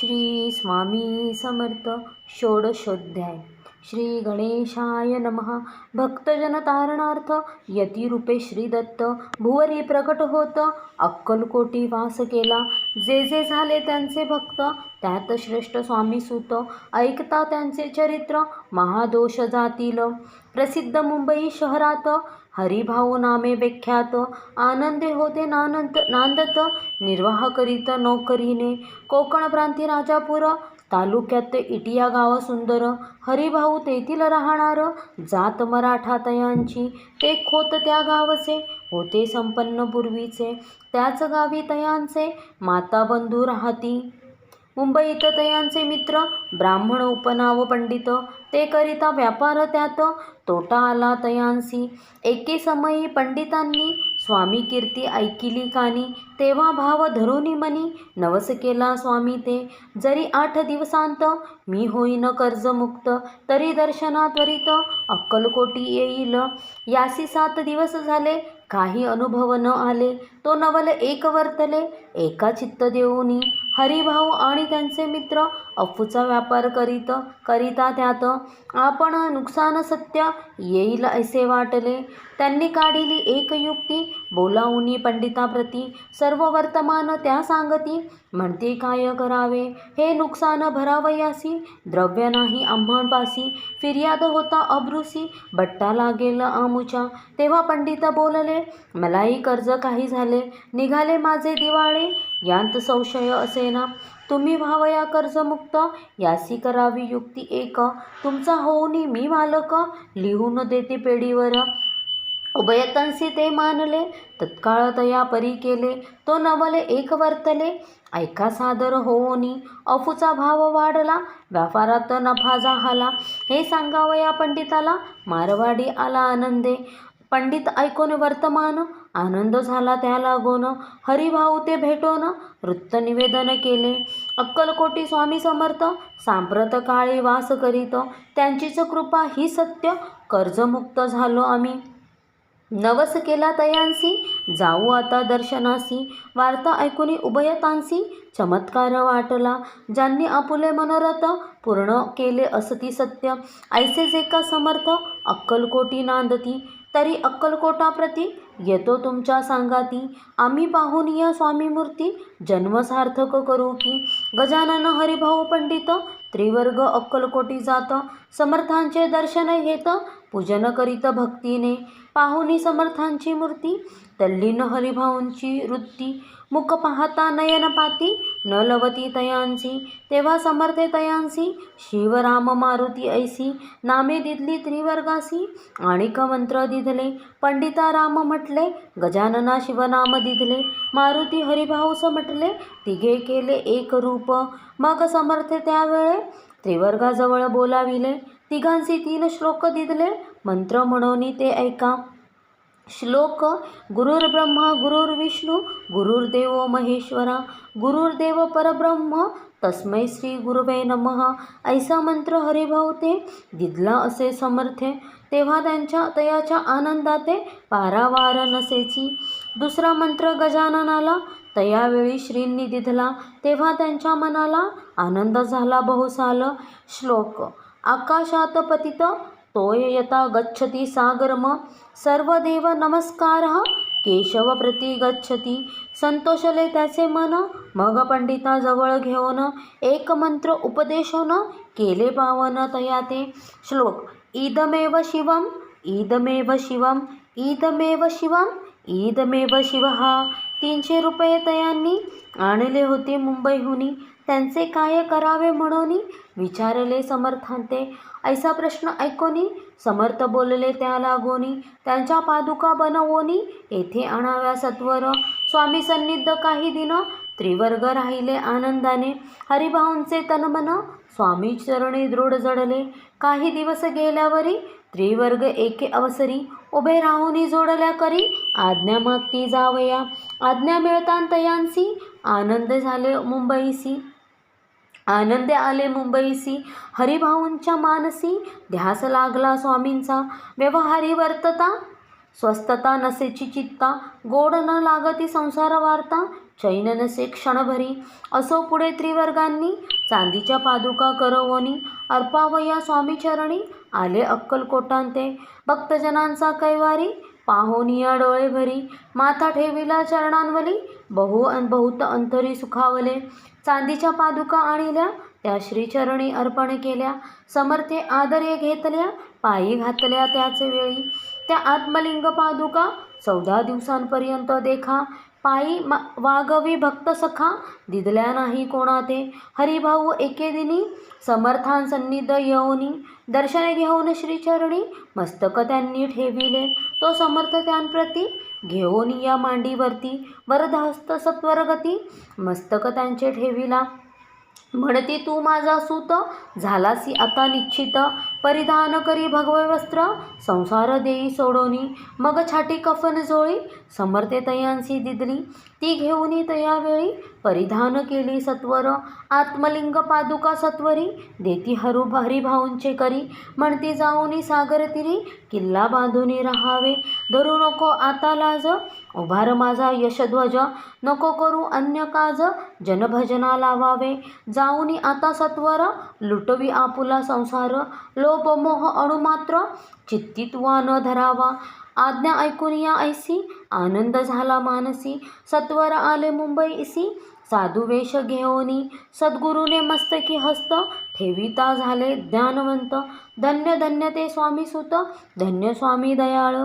श्री स्वामी समर्थ षोडशोध्याय. श्री गणेशाय नमः. भक्तजन तारणार्थ यतिरूपे श्री दत्त. भुवरी प्रकट होत अक्कलकोटी वास केला. जे जे झाले त्यांचे भक्त त्यात श्रेष्ठ स्वामी सुत ऐकता त्यांचे चरित्र महादोष जातील. प्रसिद्ध मुंबई शहरात हरिभाऊ नामे विख्यात आनंदे होते नानंत नांदत निर्वाह करीत नोकरीने. कोकण प्रांती राजापूर तालुक्यात इटिया गाव सुंदर. हरिभाऊ तेथील राहणार जात मराठा तयांची. ते खोत त्या गावचे होते संपन्न पूर्वीचे. त्याच गावी तयांचे माता बंधू राहती. मुंबईत तयांचे मित्र ब्राह्मण उपनाव पंडित ते करिता व्यापार त्यात. तोटा आला तयांसी एके समयी पंडितांनी स्वामी कीर्ती ऐकिली कानी. तेव्हा भाव धरुनी मनी नवस केला स्वामी ते. जरी आठ दिवसांत मी होईन कर्जमुक्त तरी दर्शना त्वरित अक्कलकोटी येईल. यासी सात दिवस झाले काही अनुभव न आले. तो नवल एक वर्तले एका चित्त देऊनी. हरिभाऊ आणि त्यांचे मित्र अफूचा व्यापार करीत करिता त्यात आपण नुकसान सत्य येईल असे वाटले. त्यांनी काढिली एक युक्ती बोलावूनी पंडिताप्रती. सर्व वर्तमान त्या सांगती म्हणते काय करावे? हे नुकसान भरावयासी द्रव्य नाही आम्हापासी फिर्याद होता अब्रुसी. बट्टा लागेल आमुच्या. तेव्हा पंडित बोलले मलाही कर्ज काही झाले निघाले माझे दिवाळे. यांत संशय असेना. तुम्ही व्हावया कर्जमुक्त? यासी करावी युक्ती एक. तुमचा होऊनी मी मालक? लिहून देते पेढीवर. उभयतांसी ते मानले. तत्काळ तया परी केले. तो नवले एक वर्तले. ऐका सादर होऊनी. अफूचा भाव वाढला. व्यापारात नफा झाला. हे सांगावया पंडिताला? मारवाडी आला आनंदे. पंडित ऐकून वर्तमान आनंद झाला त्या लागोन. हरिभाऊ ते भेटोन वृत्त निवेदन केले. अक्कलकोटी स्वामी समर्थ सांप्रत काळी वास करीत. त्यांचीच कृपा ही सत्य कर्जमुक्त झालो आम्ही. नवस केला तयांसी जाऊ आता दर्शनासी. वार्ता ऐकुनी उभयतांसी चमत्कार वाटला. ज्यांनी आपुले मनोरथ पूर्ण केले असती सत्य. ऐसेच एका समर्थ अक्कलकोटी नांदती. तरी अक्कलकोटाप्रती येतो तुमच्या सांगाती. आम्ही पाहून या स्वामी मूर्ती जन्म सार्थक करू की. गजानन हरिभाऊ पंडित. त्रिवर्ग अक्कलकोटी जात. समर्थांचे दर्शन घेत. पूजन करीत भक्तीने. पाहुनी समर्थांची मूर्ती. तल्लीन हरिभाऊंची वृत्ती मुख पाहता नयन पाती न लवती तयांसी तेव्हा समर्थे तयांसी शिवराम मारुती ऐसी नामे दिदली त्रिवर्गासी आणिक मंत्र दिधले पंडिता राम म्हटले गजानना शिवनाम दिधले मारुती हरिभाऊस म्हटले तिघे केले एक रूप. मग समर्थे त्यावेळे त्रिवर्गाजवळ बोलाविले तिघांसी तीन श्लोक दिदले मंत्र म्हणून ते ऐका. श्लोक गुरुर्ब्रह्मा गुरुर्विष्णू गुरुर्देव महेश्वरा गुरुर्देव परब्रह्म तस्मै श्री गुरुवे नमः. ऐसा मंत्र हरिभाऊ ते दिदला असे समर्थे तेव्हा त्यांच्या तयाच्या आनंदाते पारावार नसेची. दुसरा मंत्र गजाननाला तयावेळी श्रींनी दिधला तेव्हा त्यांच्या मनाला आनंद झाला बहुसाल. श्लोक आकाशात पतित तोय यथा गच्छति सागरम। सर्वदेव नमस्कार। केशव प्रती गच्छती। संतोषले त्याचे मन। मग पंडिताजवळ घेऊन एक मंत्र उपदेशन केले पावन तया ते। श्लोक ईदमेव शिवम। ईदमेव शिवम। ईदमेव शिवम। ईदमेव शिव। हा तीनशे रुपये तयांनी आणले होते मुंबईहुनी। त्यांचे काय करावे म्हणून विचारले समर्थांते. ऐसा प्रश्न ऐकोनी? समर्थ बोलले त्या लागोनी त्यांच्या पादुका बनवोनी? येथे आणाव्या सत्वर. स्वामी सन्निध काही दिन त्रिवर्ग राहिले आनंदाने. हरिभाऊंचे तनमन स्वामी चरणी दृढ जडले. काही दिवस गेल्यावरी त्रिवर्ग एके अवसरी उभे राहूनी जोडल्या करी आज्ञा मागती जावया. आज्ञा मिळतांतयांसी आनंद झाले मुंबईसी. आनंदे आले मुंबईसी. हरिभाऊंच्या मानसी ध्यास लागला स्वामींचा. व्यवहारी वर्तता स्वस्थता नसेची चित्ता. गोड न लागती संसार वार्ता चैन नसे क्षणभरी. असो पुढे त्रिवर्गांनी चांदीच्या पादुका करवोनी. अर्पावया स्वामीचरणी आले अक्कलकोटांते. भक्तजनांचा कैवारी पाहुनिया डोळे भरी माथा ठेविला चरणांवली बहु अन बहुत अंतरी सुखावले. चांदीच्या पादुका आणिल्या त्या श्रीचरणी अर्पण केल्या समर्थे आदरे घेतल्या पायी घातल्या त्याच वेळी. त्या आत्मलिंग पादुका चौदा दिवसांपर्यंत देखा पायी मा वागवी भक्त सखा दिदल्या नाही कोणा ते हरिभाऊ एके दिनी समर्थांसन्निध येऊनी दर्शन घेऊन श्रीचरणी मस्तक त्यांनी ठेविले. तो समर्थ त्यांप्रती घेऊन या मांडीवरती वरदहस्त सत्वरगती मस्तक त्यांचे ठेविला. म्हणती तू माझा सूत झालासी आता निश्चित. परिधान करी भगवे वस्त्र संसार देई सोडोनी. मग छाटी कफन जोळी समर्थे तयांसी दिदली. ती घेऊनी तयावेळी परिधान केली सत्वर. आत्मलिंग पादुका सत्वरी देती हरू हरिभाऊंचे करी. म्हणती जाऊनी सागर तिरी किल्ला बांधूनी राहावे. धरू नको आता लाज उभार माझा यशध्वज. नको करू अन्य काज. जनभजना लावावे. जाऊनी आता सत्वर. लुटवी आपुला संसार. लोपमोह अणुमात्र. चित्तित्वा न धरावा. आज्ञा ऐकून या ऐसी. आनंद झाला मानसी. सत्वर आले मुंबईसी. साधू वेश घेऊनी. सद्गुरूने मस्तकी हस्त. ठेविता झाले ज्ञानवंत. धन्य धन्य ते स्वामी सुत. धन्य स्वामी दयाळ.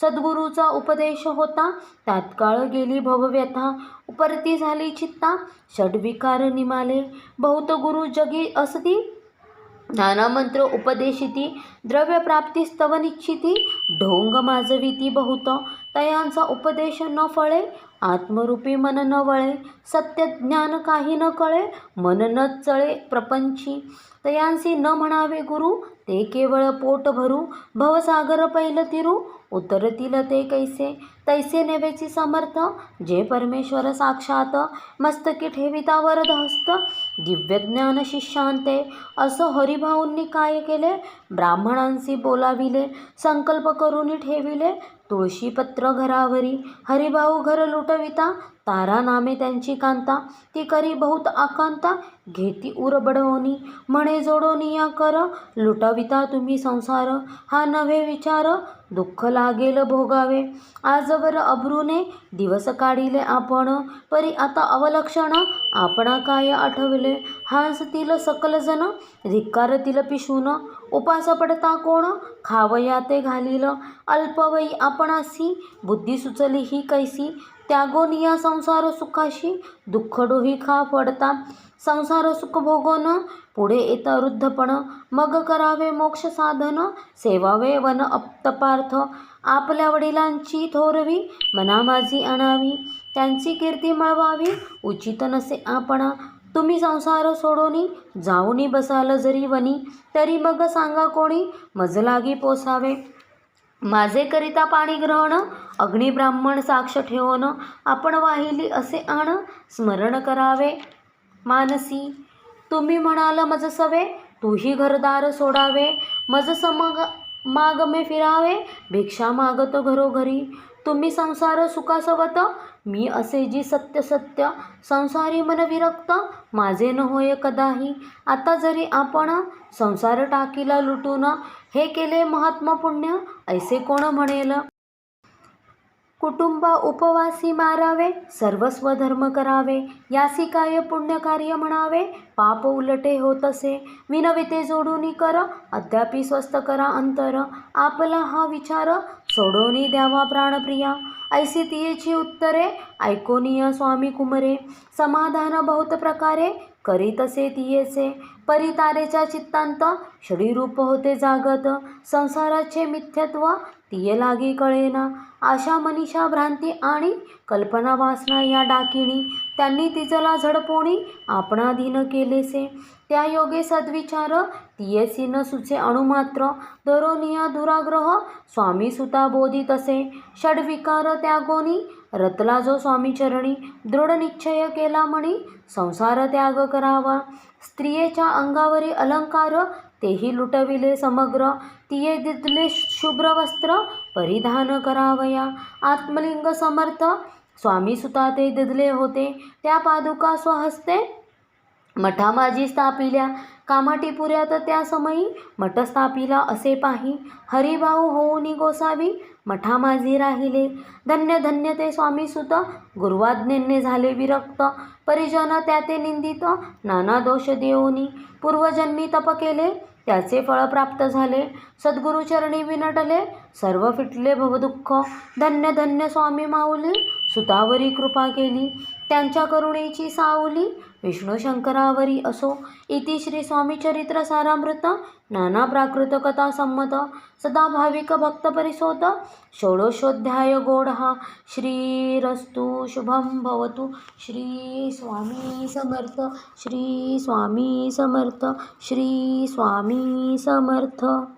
सद्गुरूचा उपदेश होता. तात्काळ गेली भवव्यथा उपरती झाली चित्ता. षड्विकार निमाले. बहुत गुरु जगी असती. ज्ञानमंत्र उपदेशिती. उपदेशिती द्रव्यप्राप्तीस्तव स्तवनिच्छिती ढोंग माजविती बहुत. तयांचा उपदेश न फळे. आत्मरूपी मन न वळे सत्य ज्ञान काही न कळे मन न चळे प्रपंची. तयांसी न म्हणावे गुरु ते केवळ पोट भरू भवसागर पैल तिरू उतरतील ते कैसे? तैसे नेवेची समर्थ जे परमेश्वर साक्षात मस्तकी ठेविता वरदहस्त दिव्यज्ञान शिष्यांते असं हरिभाऊंनी काय केले? ब्राह्मणांशी बोलाविले संकल्प करून ठेविले तुळशीपत्र घरावरी हरिभाऊ घर लुटविता तारा नामे त्यांची कांता ती करी बहुत आकांता घेती उर बडवणी म्हणे जोडोनी या कर लुटविता तुम्ही संसार हा नव्हे विचार दुःख लागेल भोगावे. आजवर अब्रूने दिवस काढिले आपण परी आता अवलक्षण आपणा काय आठवले? हांसतील सकलजन धिक्कारतील पिशून उपास पडता कोण? खावया ते घालील अल्पवयी आपणासी बुद्धी सुचली ही कैसी? त्यागोनिया संसार सुखाशी दुःख डोही खा पडता. संसार सुख भोगोन पुढे येता वृद्धपण. मग करावे मोक्ष साधन सेवावे वन अप्तपार्थ आपल्या वडिलांची थोरवी मना माझी आणावी. त्यांची कीर्ती मळवावी उचित नसे आपणा. तुम्ही संसार सोडोनी जाऊनी बसाल जरी वनी. तरी मग सांगा कोणी मजलागी पोसावे. माझे करिता पाणी ग्रहण अग्निब्राह्मण साक्ष ठेवणं आपण वाहिली असे आण स्मरण करावे. मानसी तुम्ही म्हणाल मज सवे तूही घरदार सोडावे. मज समग मागमे फिरावे भिक्षा मागतो घरोघरी. तुम्ही संसार सुखासवत? मी असे जी सत्य सत्य संसारी मन विरक्त माझे न होय कदाही. आता जरी आपण संसार टाकीला लुटून हे केले महात्मा पुण्य ऐसे कोण म्हणेल? कुटुंब उपवासी मारावे सर्वस्व धर्म करावे यासी काय पुण्यकार्य म्हणावे पाप उलटे होत असे. विनविते जोडूनी कर अद्यापि स्वस्त करा अंतर. आपला हा विचार सोडोनी द्यावा प्राणप्रिया. ऐसी तियेची उत्तरे ऐकोनिया स्वामी कुमरे. समाधान बहुत प्रकारे करीतसे तियेचे परितारेच्या चित्तांत षडीरूप होते जागत. संसाराचे मिथ्यत्व तिये लागी कळेना. आशा मनीषा भ्रांती आणि कल्पना वासना या डाकिणी. त्यांनी तिजला झडपोणी आपणाधीन केलेसे. त्या योगे सद्विचार तियेसी न सुचे अणुमात्र दरोनिया दुराग्रह स्वामी सुता बोधित असे षडविकार त्यागोनी रतला जो स्वामीचरणी दृढ निश्चय केला म्हणी संसार त्याग करावा. स्त्रियेच्या अंगावरी अलंकार तेही लुटविले समग्र. तिये दिदले शुभ्र वस्त्र परिधान करावया. आत्मलिंग समर्थ स्वामी सुता ते दिदले होते. त्या पादुका स्वहस्ते मठा माझी स्थापिल्या. कामाटी पुऱ्यात त्या समयी मठ स्थापिला असे पाही. हरिभाऊ होऊनी गोसावी मठा माझी राहिले. धन्य धन्य ते स्वामीसुत गुरुवाज्ञेने झाले विरक्त. परिजन त्या ते निंदित. नाना दोष देऊनी. पूर्वजन्मी तप केले. त्याचे फळ प्राप्त झाले. सद्गुरुचरणी विनटले. सर्व फिटले भवदुःख. धन्य धन्य स्वामी माऊली. सुतावरी कृपा केली. त्यांच्या करुणेची सावली. विष्णू शंकरावरी असो इति श्री स्वामीचरित्र सारामृत नाना प्राकृत कथा संमत सदा भाविक भक्त परिसोत षोडशोध्याय गोढा श्रीरस्तु शुभम भवतु. श्री स्वामी समर्थ. श्री स्वामी समर्थ. श्री स्वामी समर्थ.